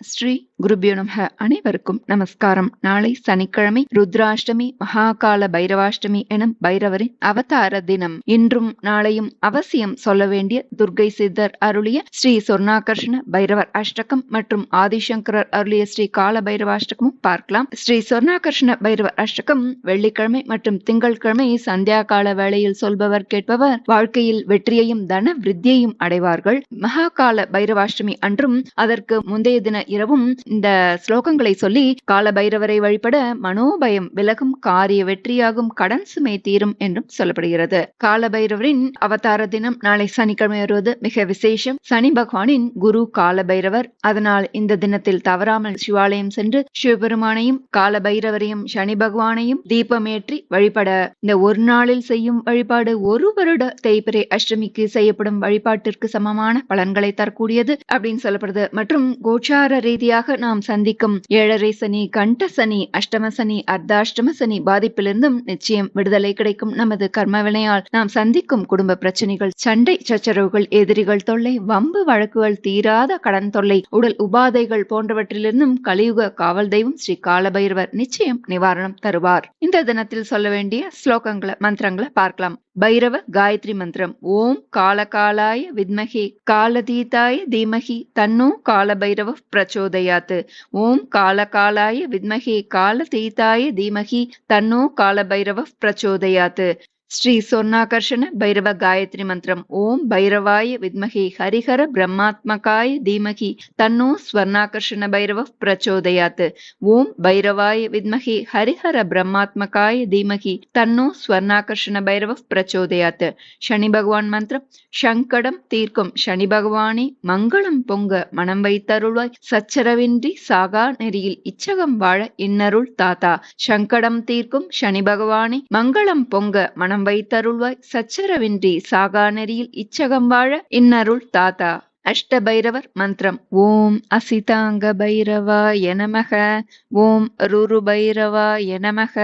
ஸ்ரீ குருபியோ நம அனைவருக்கும் நமஸ்காரம். நாளை சனிக்கிழமை ருத்ராஷ்டமி மகாகால பைரவாஷ்டமி எனும் பைரவரின் அவதார தினம். இன்றும் நாளையும் அவசியம் சொல்ல வேண்டிய துர்கை சித்தர் அருளிய ஸ்ரீ சொர்ணாகர்ஷண பைரவர் அஷ்டகம் மற்றும் ஆதிசங்கரர் அருளிய ஸ்ரீ கால பைரவாஷ்டகமும் பார்க்கலாம். ஸ்ரீ சொர்ணாகர்ஷண பைரவர் அஷ்டகம் வெள்ளிக்கிழமை மற்றும் திங்கட்கிழமை சந்தியா கால வேளையில் சொல்பவர் கேட்பவர். வாழ்க்கையில் வெற்றியையும் தன விருத்தியையும் அடைவார்கள். மகாகால பைரவாஷ்டமி அன்றும் அதற்கு முந்தைய தின இரவும் இந்த ஸ்லோகங்களை சொல்லி கால பைரவரை வழிபட மனோபயம் விலகும் காரிய வெற்றியாகும் கடன் சுமை தீரும் என்றும் சொல்லப்படுகிறது. கால பைரவரின் அவதார தினம் நாளை சனிக்கிழமை வருவது மிக விசேஷம். சனி பகவானின் குரு கால பைரவர் அதனால் இந்த தினத்தில் தவறாமல் சிவாலயம் சென்று சிவபெருமானையும் கால பைரவரையும் சனி பகவானையும் தீபமேற்றி வழிபட இந்த ஒரு நாளில் செய்யும் வழிபாடு ஒரு வருட தேய்பிரை அஷ்டமிக்கு செய்யப்படும் வழிபாட்டிற்கு சமமான பலன்களை தரக்கூடியது அப்படின்னு சொல்லப்படுது. மற்றும் கோச்சார ரீதியாக நாம் சந்திக்கும் ஏழரை சனி கண்ட சனி அஷ்டம சனி அர்த்தாஷ்டம சனி பாதிப்பிலிருந்தும் நிச்சயம் விடுதலை கிடைக்கும். நமது கர்மவினையால் நாம் சந்திக்கும் குடும்ப பிரச்சனைகள் சண்டை சச்சரவுகள் எதிரிகள் தொல்லை வம்பு வழக்குகள் தீராத கடன் தொல்லை உடல் உபாதைகள் போன்றவற்றிலிருந்தும் கலியுக காவல் தெய்வம் ஸ்ரீ காலபைரவர் நிச்சயம் நிவாரணம் தருவார். இந்த தினத்தில் சொல்ல வேண்டிய ஸ்லோகங்களை மந்திரங்களை பார்க்கலாம். பைரவ காயத்ரி மந்திரம். ஓம் காலகாலாய வித்மகே காலதீதாய தீமகி தன்னோ காலபைரவ பிரச்சோதயாத்து. ஓம் காலகாலாய வித்மகே காலதீதாய தீமகி தன்னோ காலபைரவ பிரச்சோதயாத்து. ஸ்ரீ சொர்ணாகர்ஷண பைரவ காயத்ரி மந்திரம். ஓம் பைரவாய வித்மகி ஹரிஹர பிரம்மாத்மகாய தீமகி. தன்னோ ஸ்வர்ணாகர்ஷண பைரவ பிரச்சோதயாத் ஓம் பைரவாய வித்மகி ஹரிஹர பிரம்மாத்மகாய தீமகி. தன்னோ ஸ்வர்ணாகர்ஷண பைரவ பிரச்சோதயாத் சனி பகவான் மந்திரம். சங்கடம் தீர்க்கும். சனி பகவானே மங்களம் பொங்க. மனம் வைத்தருள்வாய். சச்சரவின்றி சாகா நெறியில் இச்சகம் வாழ இன்னருள் தாத்தா. சங்கடம் தீர்க்கும். சனி பகவானே மங்களம் பொங்க. மனம் மனம் வைத்தருள்வாய் சச்சரவின்றி சாகா நெறியில் இச்சகம் வாழ. இன்னருள் தாத்தா. அஷ்டபைரவர் மந்திரம். ஓம் அசிதாங்க பைரவாய நமக. ஓம் ருரு பைரவாய நமக.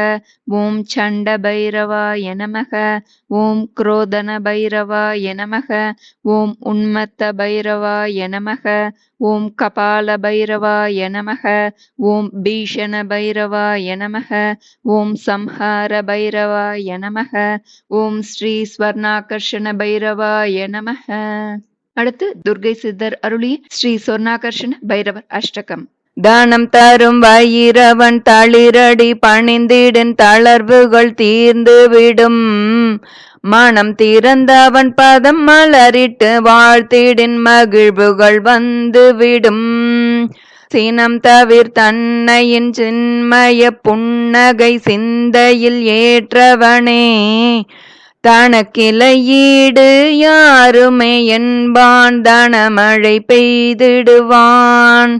ஓம் சண்ட பைரவாய நமக. ஓம் குரோதன பைரவாய நமக. ஓம் உன்மத்த பைரவாய நமக. ஓம் கபால பைரவாய நமக. ஓம் பீஷண பைரவாய நமக. ஓம் சம்ஹார பைரவாய நமக. ஓம் ஸ்ரீ ஸ்வர்ணாகர்ஷண பைரவாய நமக. அடுத்து துர்கை சித்தர் அருளி ஸ்ரீ சொர்ணாகர்ஷண பைரவர் அஷ்டகம். தானம் தரும் வயிறவன் தளிரடி பணிந்திடும் தளர்வுகள் தீர்ந்து விடும். மனம் திறந்தவன் பதம் மலரிட்டு வாழ்த்திடின் மகிழ்வுகள் வந்து விடும். சினம் தவிர் தன்னையின் சின்மய புன்னகை சிந்தையில் ஏற்றவனே. தனக்கிளையீடு யாருமே என்பான் தனமழை பெய்திடுவான்.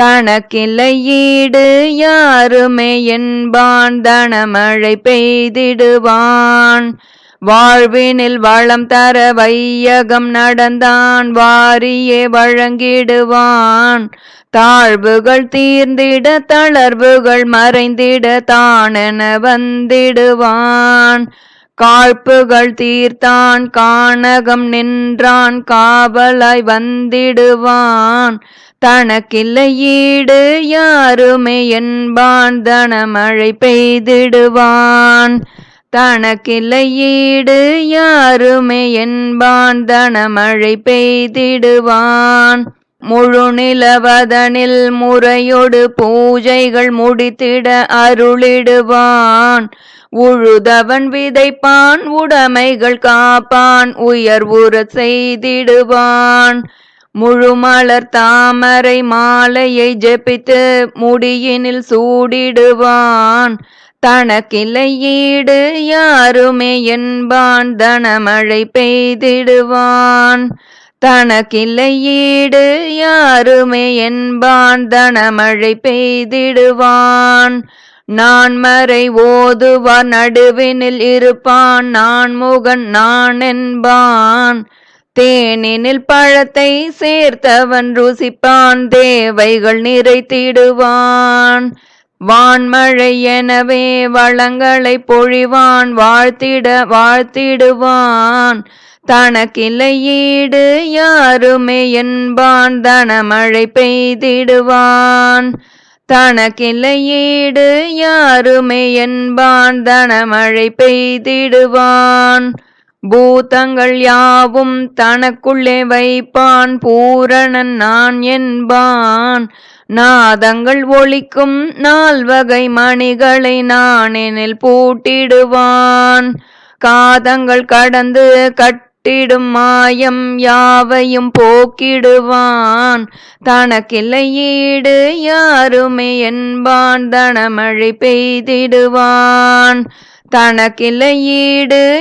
தனக்கிளையீடு யாருமே என்பான் தனமழை பெய்திடுவான். வாழ்வினில் வளம் தர வையகம் நடந்தான் வாரியே வழங்கிடுவான். தாழ்வுகள் தீர்ந்திட தளர்வுகள் மறைந்திட தானென வந்திடுவான். காழ்ப்புகள் தீர்த்தான் கானகம் நின்றான் காவலாய் வந்திடுவான். தனக்கில்லையீடு யாருமே என்பான் தனமழை பெய்திடுவான். தனக்கில்லையீடு யாருமே என்பான் தனமழை பெய்திடுவான். முழு நிலவதனில் முறையொடு பூஜைகள் முடித்திட அருளிடுவான். உழுதவன் விதைப்பான் உடைமைகள் காப்பான் உயர்வுற செய்திடுவான். முழுமலர் தாமரை மாலையை ஜெபித்து முடியினில் சூடிடுவான். தனக்கில்லையீடு யாருமே என்பான் தனமழை பெய்திடுவான். தனக்கில்லையீடு யாருமே என்பான் தனமழை பெய்திடுவான். நான் மறை ஓதுவார் நடுவினில் இருப்பான் நான் முகன் நான் என்பான். தேனினில் பழத்தை சேர்த்தவன் ருசிப்பான் தேவைகள் நிறைத்திடுவான். வான்மழை எனவே வளங்களை பொழிவான் வாழ்த்திட வாழ்த்திடுவான். தனக்கிலையீடு யாருமே என்பான் தனமழை பெய்திடுவான். தனக்கில்லை யாருமே என்பான் தனமழை பெய்திடுவான். பூதங்கள் யாவும் தனக்குள்ளே வைப்பான் பூரணன் நான் என்பான். நாதங்கள் ஒலிக்கும் நால்வகை மணிகளை நானெனில் பூட்டிடுவான். காதங்கள் கடந்து விட்டிடும் மாயம் யாவையும் போக்கிடுவான். தனக்கில்லை யாருமே என்பான். தனமழை பெய்திடுவான். தனக்கில்லை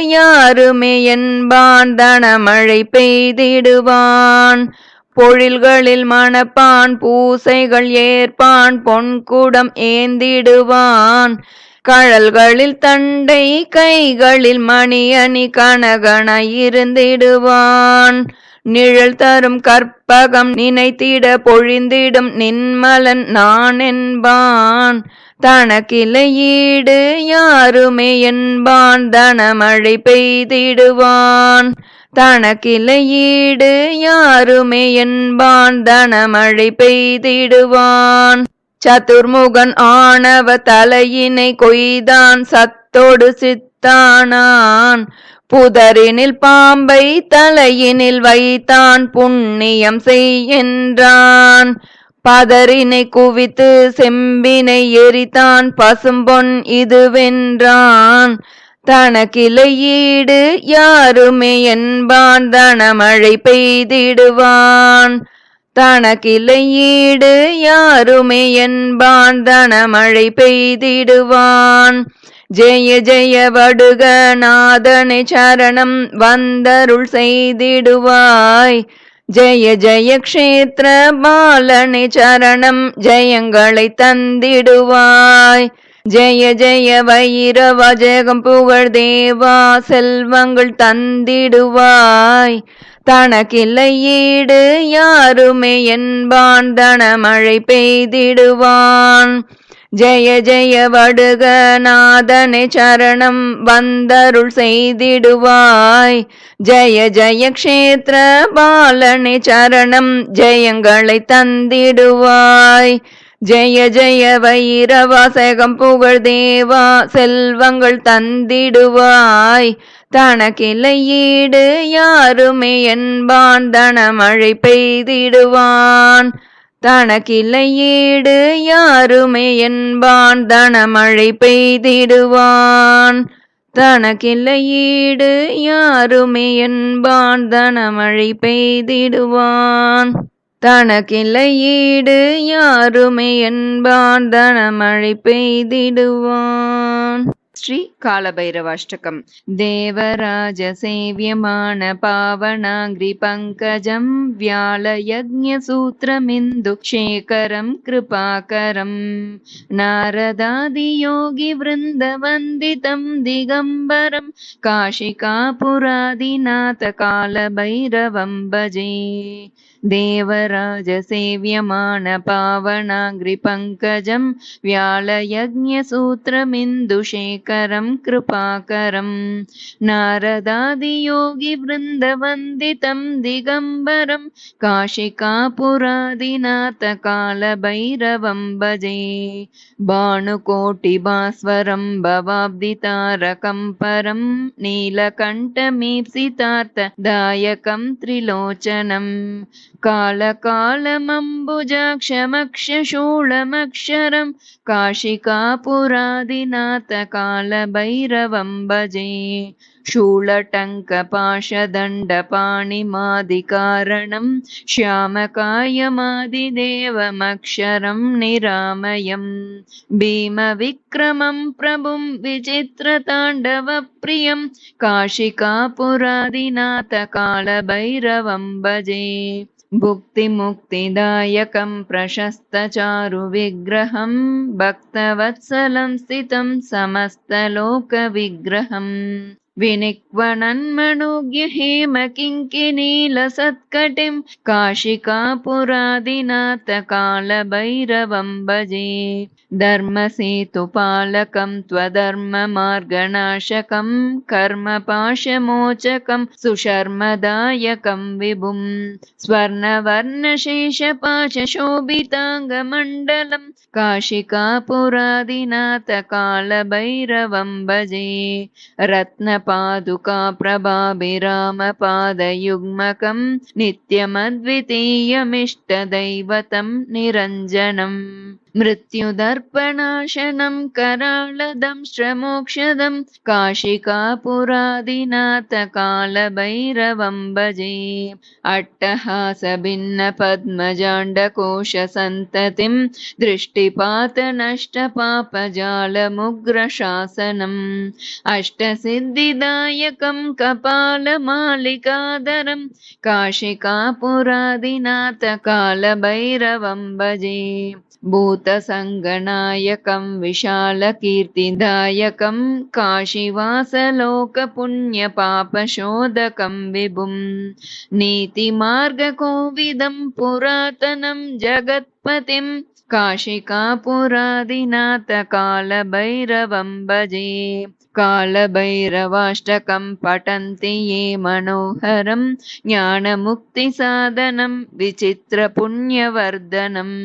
யாருமே என்பான். தனமழை பெய்திடுவான். பொழில்களில் மணப்பான். பூசைகள் ஏற்பான். பொன்குடம் ஏந்திடுவான். கழல்களில் தண்டை கைகளில் மணியணி கனகன இருந்திடுவான் நிழல் தரும் கற்பகம் நினைத்திட பொழிந்திடும் நின்மலன் நான் என்பான் தனக்கில்லை யாருமே என்பான். தனமழை பெய்திடுவான். தனக்கில்லை யாருமே என்பான். தனமழை பெய்திடுவான். சதுர்முகன் ஆணவ தலையினை கொய்தான் சத்தோடு சித்தானான். புதரினில் பாம்பை தலையினில் வைத்தான் புண்ணியம் செய் என்றான் பதரினை குவித்து செம்பினை எரித்தான் பசும்பொன் இதுவென்றான். தனக்கிளையீடு யாருமே என்பான் தனமழை பெய்திடுவான். தனக்கிளையீடு யாருமே என்பான் தனமழை பெய்திடுவான். ஜெய ஜெய வடுக நாதனை சரணம் வந்தருள் செய்திடுவாய். ஜெய ஜெய க்ஷேத்திர பாலனை சரணம் ஜெயங்களை தந்திடுவாய். ஜெய ஜெய வைரவ ஜெகம் புகழ் தேவா செல்வங்கள் தந்திடுவாய். தனக்கில்லையீடு யாருமே என்பான் தனமழை பெய்திடுவான். ஜெய ஜெய வடுக நாதனை சரணம் வந்தருள் செய்திடுவாய். ஜெய ஜெய க்ஷேத்திர பாலனை சரணம் ஜெயங்களை தந்திடுவாய். ஜெய ஜெய வைரவாசகம் புகழ் தேவா செல்வங்கள் தந்திடுவாய். தனக்கிளையீடு யாருமே என்பான். தனமழை பெய்திடுவான். தனக்கிளையீடு யாருமே என்பான். தனமழை பெய்திடுவான். தனக்கிளையீடு யாருமே என்பான். தனமழை பெய்திடுவான். தனக்கிளையீடு யாருமே என்பான். தனமழை பெய்திடுவான். ஸ்ரீ காலபைரவாஷ்டகம். தேவராஜ சேவியமான பாவனாங்கிரி பங்கஜம் வியால யஜ்ய சூத்திரமிந்து சேகரம் கிருபாகரம். நாரதாதி யோகி விருந்த வந்திதம் திகம்பரம். காஷிகாபுராதிநாத காலபைரவம் பஜே. पावनाग्रिपङ्कजं व्यालयज्ञसूत्रमिन्दुशेखरं कृपाकरं नारदादियोगिवृन्दवन्दितं दिगम्बरं काशिकापुरादिनाथकालभैरवं भजे भानुकोटिभास्वरं भवाब्दितारकं परं नीलकण्ठमीप्सितार्थदायकं त्रिलोचनम् कालकालमम्बुजाक्षमक्षशूलमक्षरं काशिकापुरादिनाथकालभैरवं भजे शूलटङ्कपाशदण्डपाणिमादिकारणं श्यामकायमादिदेवमक्षरं निरामयम्। भीमविक्रमं प्रभुं विचित्रताण्डवप्रियं काशिकापुरादिनाथकालभैरवं भजे भुक्तिमुक्तिदायकं प्रशस्तचारुविग्रहं भक्तवत्सलं स्थितं समस्तलोकविग्रहम् विनिक्वणन्मणो ज्ञहेम किङ्किनीलसत्कटिम् काशिका पुरादिनाथ कालभैरवम्बजे धर्मसेतुपालकम् त्वधर्म मार्गनाशकम् कर्मपाशमोचकम् सुशर्मदायकम् विभुम् रत्न प्रभाभिरामपादयुग्मकं नित्यमद्वितीयमिष्टदैवतं निरञ्जनम् मृत्युदर्पणाशनं कराळदं श्रमोक्षदम् काशिकापुरादिनाथ भजे। अट्टहासभिन्न दृष्टिपातनष्टपापजालमुग्रशासनम् दृष्टिपात नष्टपापजालमुग्रशासनम् अष्टसिद्धिदायकम् कपालमालिकादरम् काशिकापुरादिनाथ कालभैरवम्बजे भूतसङ्गनायकं विशालकीर्तिदायकं काशीवासलोकपुण्यपापशोधकं विभुं नीतिमार्गकोविदं पुरातनं जगत्पतिं काशिकापुरादिनाथ कालभैरवं भजे कालभैरवाष्टकं पठन्ति ये मनोहरं ज्ञानमुक्तिसाधनं विचित्रपुण्यवर्धनम्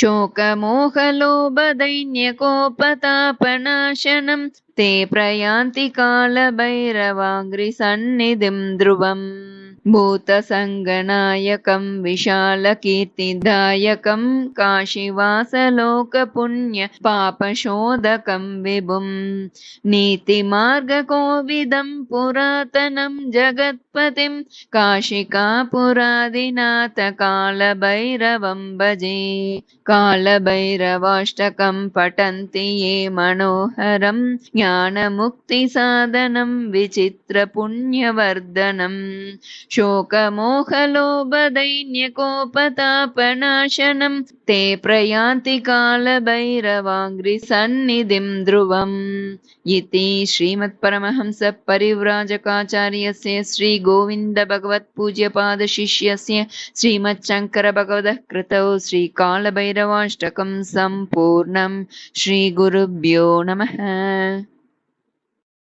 शोकमोहलोभदैन्यकोपतापनाशनं ते प्रयान्ति कालभैरवाङ्घ्रिसन्निधिं ध्रुवम् भूतसङ्गनायकं विशालकीर्तिदायकं काशीवासलोकपुण्यपापशोधकं विभुं नीतिमार्गकोविदं पुरातनं जगत्पतिं काशिकापुरादिनाथ कालभैरवं भजे। कालभैरवाष्टकं पठन्ति ये मनोहरं ज्ञानमुक्तिसाधनं विचित्रपुण्यवर्धनम् शोकमोहलोभदैन्यकोपतापनाशनं ते प्रयान्ति कालभैरवाङ्घ्रिसन्निधिं ध्रुवम् इति श्रीमत्परमहंसपरिव्राजकाचार्यस्य श्रीगोविन्दभगवत्पूज्यपादशिष्यस्य श्रीमच्छङ्करभगवतः कृतौ श्रीकालभैरवाष्टकं सम्पूर्णं श्रीगुरुभ्यो नमः